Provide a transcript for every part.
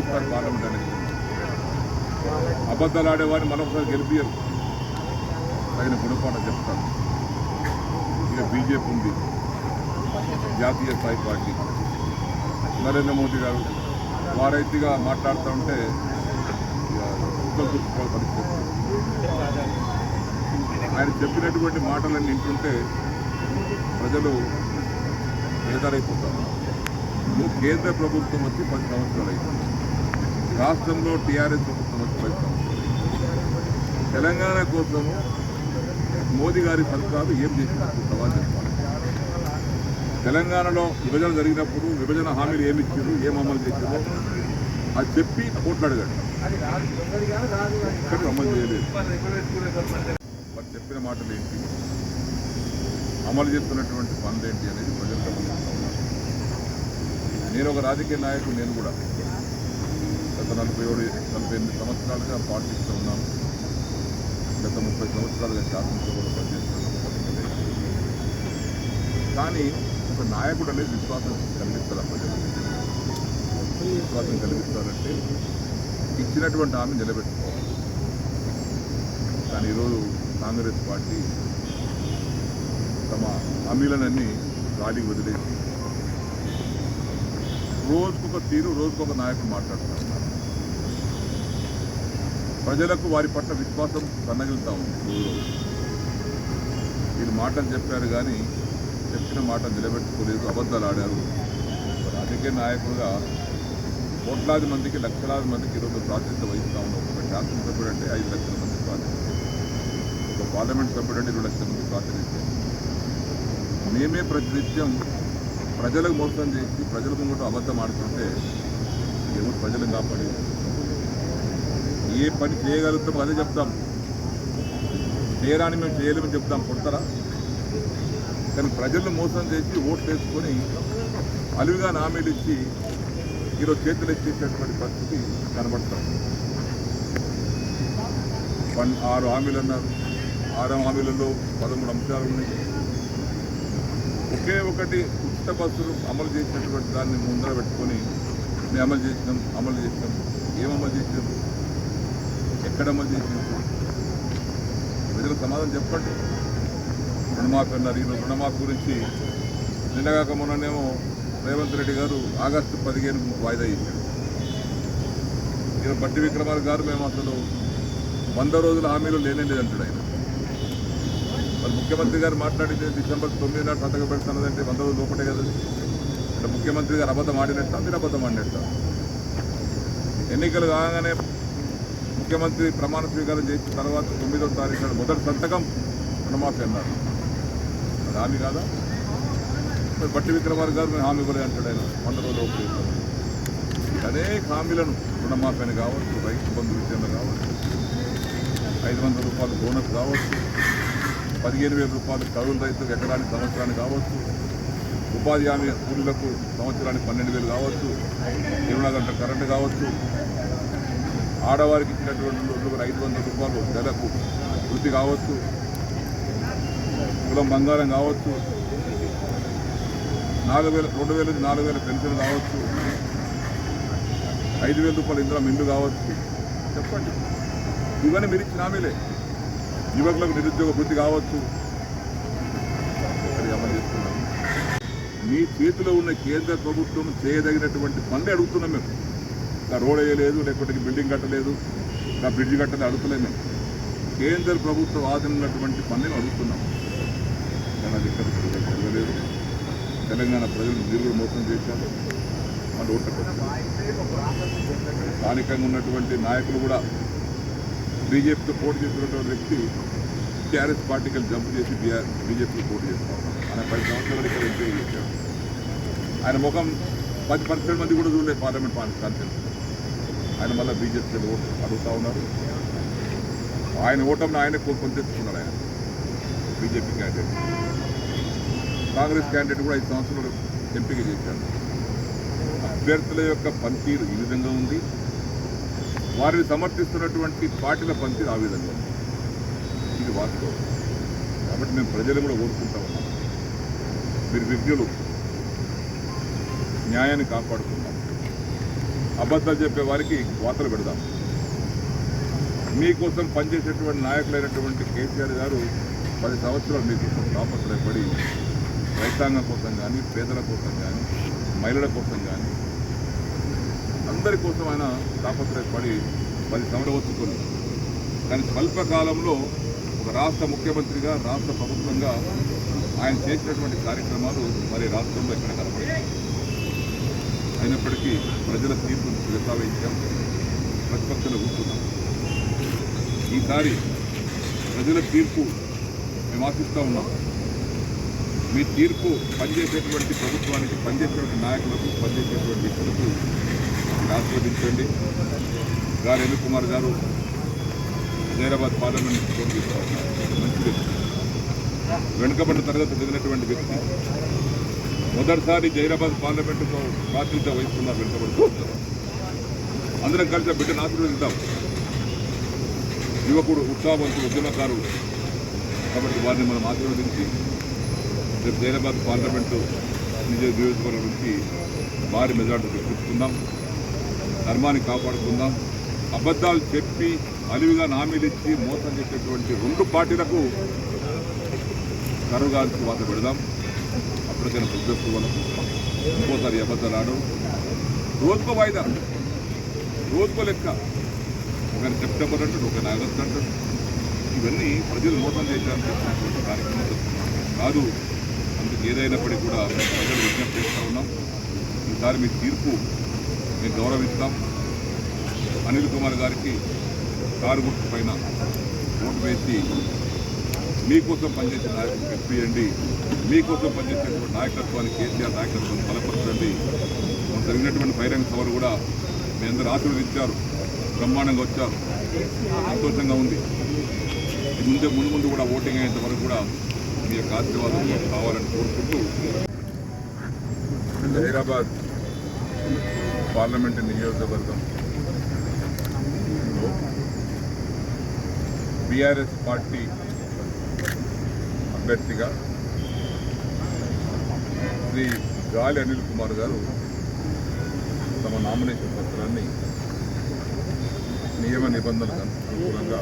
గెలిపిస్తారు parliament election అబద్ధాలు ఆడేవాడిని మరొకసారి గెలిపియరు తగిన గుణపాఠం చెప్తారు. ఇక బీజేపీ ఉంది. జాతీయ స్థాయి పార్టీ. నరేంద్ర మోదీ గారు వారైతిగా మాట్లాడుతూ ఉంటే పరిస్థితి ఆయన చెప్పినటువంటి మాటలన్నీ వింటుంటే ప్రజలు బేదారైపోతారు. కేంద్ర ప్రభుత్వం వచ్చి పది సంవత్సరాలు అయింది రాష్ట్రంలో టీఆర్ఎస్ ప్రభుత్వం వచ్చి తెలంగాణ కోసము మోదీ గారి సర్కారు ఏం చేసినట్టు సవాల్ చెప్పాలి తెలంగాణలో విభజన జరిగినప్పుడు విభజన హామీలు ఏమి ఇచ్చారు ఏం అమలు చేశారు? అది చెప్పి కోట్లు అడగండి ఇక్కడ అమలు చేయలేదు. మరి చెప్పిన మాటలు ఏంటి? అమలు చేస్తున్నటువంటి పనులు ఏంటి అనేది ప్రజలు నేను ఒక రాజకీయ నాయకుడు నేను కూడా గత నలభై ఏడు నలభై ఎనిమిది సంవత్సరాలుగా పాటిస్తూ ఉన్నాను గత ముప్పై సంవత్సరాలుగా శాసనసభలో పనిచేస్తున్నాను కానీ ఒక నాయకుడు అనేది విశ్వాసం కలిగిస్తారు ప్రజలు? విశ్వాసం కలిగిస్తారంటే ఇచ్చినటువంటి హామీ నిలబెట్టుకోవాలి. కానీ ఈరోజు కాంగ్రెస్ పార్టీ తమ హామీలనన్నీ గాలికి వదిలేసి రోజుకొక తీరు రోజుకొక నాయకుడు మాట్లాడుతున్నారు ప్రజలకు వారి పట్ల విశ్వాసం సన్నగిలుతా ఉంది రోజు వీళ్ళు మాటలు చెప్పారు కానీ చెప్పిన మాట నిలబెట్టుకోలేదు అబద్ధాలు ఆడారు. రాజకీయ నాయకులుగా కోట్లాది మందికి లక్షలాది మందికి ఈరోజు ప్రాతినిధ్యం వహిస్తూ ఉన్నాం ఒక శాసనసభ్యుడు అంటే ఐదు లక్షల మంది ప్రాతినిధ్యం. ఒక పార్లమెంట్ సభ్యుడు అంటే ఇరవై లక్షల మంది ప్రాతినిధ్యం. మేమే ప్రతినిత్యం ప్రజలకు మోసం చేసి ప్రజల ముంగట అబద్ధం ఆడుతుంటే ఎవరు ప్రజలను కాపాడేది. ఏ పని చేయగలుగుతామో అదే చెప్తాం. చేయరాని మేము చేయలేమని చెప్తాం. కొడతారా? కానీ ప్రజలను మోసం చేసి ఓట్లు వేసుకొని అలువిగా నామీలు ఇచ్చి ఈరోజు చేతులు ఎత్తేసేటువంటి పరిస్థితి కనబడతాం పన్ ఆరు హామీలు అన్నారు. ఆరు హామీలలో పదమూడు అంశాలు ఉన్నాయి. ఒకే ఒకటి ఉచిత బస్సులు అమలు చేసినటువంటి దాన్ని ముందర పెట్టుకొని మేము అమలు చేసినాం అమలు చేసినాం. ఏం అమలు చేసినాం? ఎక్కడ అమలు చేసింది? ప్రజలకు సమాధానం చెప్పండి. రుణమాఫీ అన్నారు ఈరోజు రుణమాఫీ గురించి నిన్నగాక మొన్ననేమో రేవంత్ రెడ్డి గారు ఆగస్టు పదిహేను వాయిదా ఇచ్చాడు ఈరోజు బట్టి విక్రమార్ గారు మేము అసలు వంద రోజుల హామీలు లేనే లేదంటాడు ఆయన. మరి ముఖ్యమంత్రి గారు మాట్లాడితే డిసెంబర్ తొమ్మిది నాడు సంతకం పెడుతున్నదంటే వంద రోజులు ఒకటే కదా. అంటే ముఖ్యమంత్రి గారు అబద్ధం ఆడినట్ట మీరు అబద్ధం ఆడినట్ట. ఎన్నికలు కాగానే ముఖ్యమంత్రి ప్రమాణ స్వీకారం చేసిన తర్వాత తొమ్మిదో తారీఖు నాడు మొదటి సంతకం రుణమాఫీ అన్నారు అది హామీ కాదా? మరి బట్టి విక్రమార్ గారు మేము హామీ కూడా అంటాడు ఆయన. వంద రోజులు అనేక హామీలను రుణమాఫీ అని కావచ్చు రైతు బంధు విషయంలో కావచ్చు ఐదు వందల రూపాయలు బోనస్ కావచ్చు పదిహేను వేల రూపాయలు కరువులు రైతులకు ఎకరానికి సంవత్సరానికి కావచ్చు ఉపాధి హామీ కూలీలకు సంవత్సరానికి పన్నెండు వేలు కావచ్చు ఇరవై గంటల కరెంటు కావచ్చు ఆడవారికి ఇచ్చినటువంటి రోజులకు ఐదు వందల రూపాయలు నెలకు వృత్తి కావచ్చు. కులం బంగారం కావచ్చు. నాలుగు వేల రెండు వేల నాలుగు వేల పెన్షన్ కావచ్చు. ఐదు వేల రూపాయలు ఇందులో మిండు కావచ్చు. చెప్పండి. ఇవన్నీ మీరు ఇచ్చిన హామీలే. యువకులకు నిరుద్యోగ వృత్తి కావచ్చు. అమలు చేస్తున్నాం. మీ చేతిలో ఉన్న కేంద్ర ప్రభుత్వం చేయదగినటువంటి పనులు అడుగుతున్నాం మేము. ఇంకా రోడ్ వేయలేదు లేకపోతే బిల్డింగ్ కట్టలేదు ఇంకా బ్రిడ్జ్ కట్టలేదు అడుగుతలేదు మేము కేంద్ర ప్రభుత్వ ఆధీనటువంటి ఉన్నటువంటి అడుగుతున్నాం. కానీ అది ఇక్కడ జరగలేదు. తెలంగాణ ప్రజలు మీరు కూడా మోసం చేశారు. మన ఓట్లకు స్థానికంగా ఉన్నటువంటి నాయకులు కూడా బీజేపీతో పోటీ చేస్తున్నటువంటి వ్యక్తి టీఆర్ఎస్ పార్టీకి జంప్ చేసి బీఆర్ బీజేపీకి పోటీ చేస్తా ఆయన పది సంవత్సరాలు ఇక్కడ ఎంపీ చేశాడు ఆయన ముఖం పది పర్సెంట్ మంది కూడా చూడలేదు పార్లమెంట్ కాన్ఫరెన్స్. ఆయన మళ్ళీ బీజేపీ ఓటు అడుగుతూ ఉన్నారు. ఆయన ఓటమిని ఆయన కోరుకొని తెచ్చుకున్నాడు ఆయన. బీజేపీ క్యాండిడేట్ కాంగ్రెస్ క్యాండిడేట్ కూడా ఐదు సంవత్సరాలు ఎంపిక చేశారు అభ్యర్థుల యొక్క పనితీరు ఈ విధంగా ఉంది. వారిని సమర్థిస్తున్నటువంటి పార్టీల పనితీరు ఆ విధంగా ఉంది. ఇది వాస్తవం. కాబట్టి మేము ప్రజలు కూడా కోరుకుంటా ఉన్నాం. మీరు విజ్ఞులు. న్యాయాన్ని కాపాడుకున్నాం అబద్ధాలు చెప్పే వారికి వార్తలు పెడదాం. మీకోసం పనిచేసేటువంటి నాయకులైనటువంటి కేసీఆర్ గారు పది సంవత్సరాలు మీకోసం తాపత్రయపడి రైతాంగం కోసం కానీ పేదల కోసం కానీ మహిళల కోసం కానీ అందరి కోసం ఆయన తాపత్రయపడి పది సంవత్సరాలు కానీ స్వల్ప కాలంలో ఒక రాష్ట్ర ముఖ్యమంత్రిగా రాష్ట్ర ప్రభుత్వంగా ఆయన చేసినటువంటి కార్యక్రమాలు మరి రాష్ట్రంలో ఇక్కడ కనపడలేదు. అయినప్పటికీ ప్రజల తీర్పును విసావించాం ప్రతిపక్షాలు కూర్చున్నాం ఈసారి ప్రజల తీర్పు మేము ఆశిస్తూ ఉన్నాం. మీ తీర్పు పనిచేసేటువంటి ప్రభుత్వానికి పనిచేసేటువంటి నాయకులకు పనిచేసేటువంటి వ్యక్తులకు ఆశీర్వదించండి. గారు ఎన్ కుమార్ గారు హైదరాబాద్ పార్లమెంట్ పోటీ మంచి వ్యక్తి వెనుకబడిన తరగతి చెందినటువంటి వ్యక్తి మొదటిసారి జైరాబాద్ పార్లమెంటులో ప్రాతినిధ్యం వహిస్తున్న వెనుకబడుతూ అందరం కలిసి ఆ బిడ్డను ఆశీర్వదిద్దాం యువకుడు ఉత్సాహవంతుడు ఉద్యమకారుడు. కాబట్టి వారిని మనం ఆశీర్వదించి రేపు జైరాబాద్ పార్లమెంటు నిజ నియోజకవర్గం నుంచి భారీ మెజార్టీ తెప్పించుకుందాం ధర్మాన్ని కాపాడుకుందాం. అబద్ధాలు చెప్పి అలివిగా హామీలు ఇచ్చి మోసం చేసేటువంటి రెండు పార్టీలకు కరువుగా వాత పెడదాం. అప్పటికైనా బుద్ధస్తు వాళ్ళకు ఇంకోసారి ఈ అబద్ధాలు రోజుకో వాయిదా. రోజుకో లెక్క. ఒకరి సెప్టెంబర్ అంటాడు ఒకరి ఆగస్ట్ అంటాడు. ఇవన్నీ ప్రజలు మోసం చేయడానికి కార్యక్రమం కాదు అందుకు ఏదైనప్పటికీ కూడా ప్రజలు విజ్ఞప్తి చేస్తూ ఉన్నాం. ఈసారి మీ తీర్పు మేము గౌరవిస్తాం. అనిల్ కుమార్ గారికి కారు గుర్తు పైన ఓటు వేసి మీకోసం పనిచేసే నాయకులు తెప్పియండి మీకోసం పనిచేసేటువంటి నాయకత్వాన్ని కేసీఆర్ నాయకత్వాన్ని బలపరచండి. జరిగినటువంటి బహిరంగ సభలు కూడా మీ అందరూ ఆశీర్వదించారు. బ్రహ్మాండంగా వచ్చారు. సంతోషంగా ఉంది. ముందే ముందు ముందు కూడా ఓటింగ్ అయ్యేంత వరకు కూడా మీ యొక్క ఆశీర్వాదం కావాలని కోరుకుంటూ హైదరాబాద్ పార్లమెంటు నియోజకవర్గం బీఆర్ఎస్ పార్టీ అభ్యర్థిగా శ్రీ గాలి అనిల్ కుమార్ గారు తమ నామినేషన్ పత్రాన్ని నియమ నిబంధనలకు అనుకూలంగా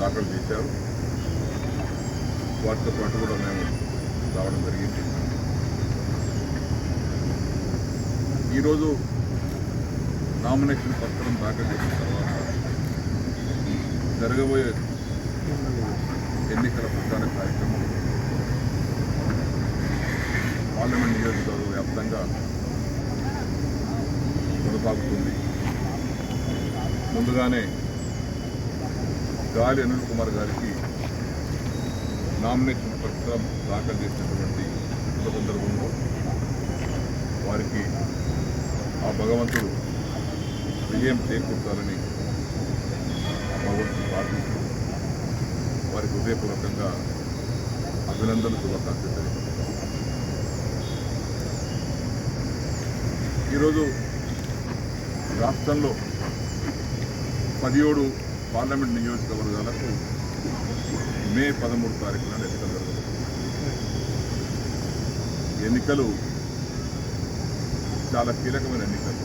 దాఖలు చేశారు. వాటితో పాటు కూడా మేము రావడం జరిగింది. ఈరోజు నామినేషన్ పత్రం దాఖలు చేసిన తర్వాత జరగబోయే ఎన్నికల ప్రచార కార్యక్రమం. పార్లమెంట్ నియోజకవర్గ వ్యాప్తంగా కొనసాగుతుంది. ముందుగానే గాలి అనిల్ కుమార్ గారికి నామినేషన్ పత్రం దాఖలు చేసినటువంటి సందర్భంలో వారికి ఆ భగవంతుడు విజయం చేకూర్చాలని భగవంతుడు ప్రార్థిస్తూ వారికి హృదయపూర్వకంగా అభినందనలు శుభాకాంక్షలు తెలియజేస్తున్నాను. ఈరోజు రాష్ట్రంలో పదిహేడు పార్లమెంట్ నియోజకవర్గాలకు మే పదమూడు తారీఖున ఎన్నికలు జరగబోతున్నాయి ఎన్నికలు చాలా కీలకమైన ఎన్నికలు.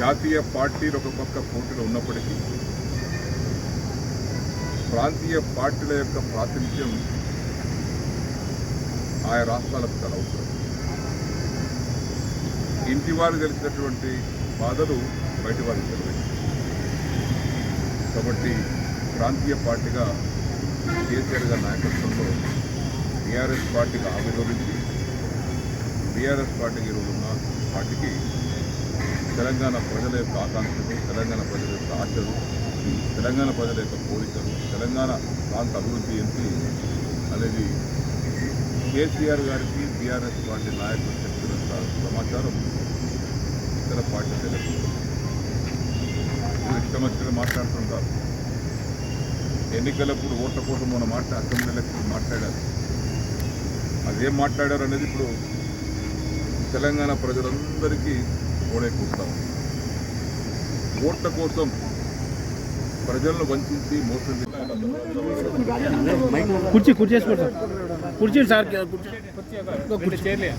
జాతీయ పార్టీలు ఒక పక్క పోటీలో ఉన్నప్పటికీ ప్రాంతీయ పార్టీల యొక్క ప్రాతినిధ్యం ఆయా రాష్ట్రాలకు చాలా అవసరం. ఇంటి వారు తెలిసినటువంటి బాధలు బయటి వారికి తెలియదు కాబట్టి ప్రాంతీయ పార్టీగా కేసీఆర్ గారి నాయకత్వంలో బీఆర్ఎస్ పార్టీగా ఆవిర్భవించి బీఆర్ఎస్ పార్టీకి ఈరోజు ఉన్న పార్టీకి తెలంగాణ ప్రజల యొక్క ఆకాంక్షలు తెలంగాణ ప్రజల యొక్క ఆశలు తెలంగాణ ప్రజల యొక్క కోరికలు తెలంగాణ ప్రాంత అభివృద్ధి ఏంటి అనేది కేసీఆర్ గారికి బీఆర్ఎస్ పార్టీ నాయకులు చెప్పినంత సమాచారం ఇతర పార్టీ తెలియదు ఇష్టం వచ్చిన మాట్లాడుతుంటారు ఎన్నికలప్పుడు ఓట్ల కోసం మన మాట అసెంబ్లీలకు మాట్లాడారు. అదేం మాట్లాడారు అనేది ఇప్పుడు తెలంగాణ ప్రజలందరికీ ఓడైపోతాం ఓట్ల కోసం ప్రజలను వంచి మోసం కుర్చీ కుర్చీ వేసుకోండి సార్. కుర్చీ. సార్ కుర్చీ.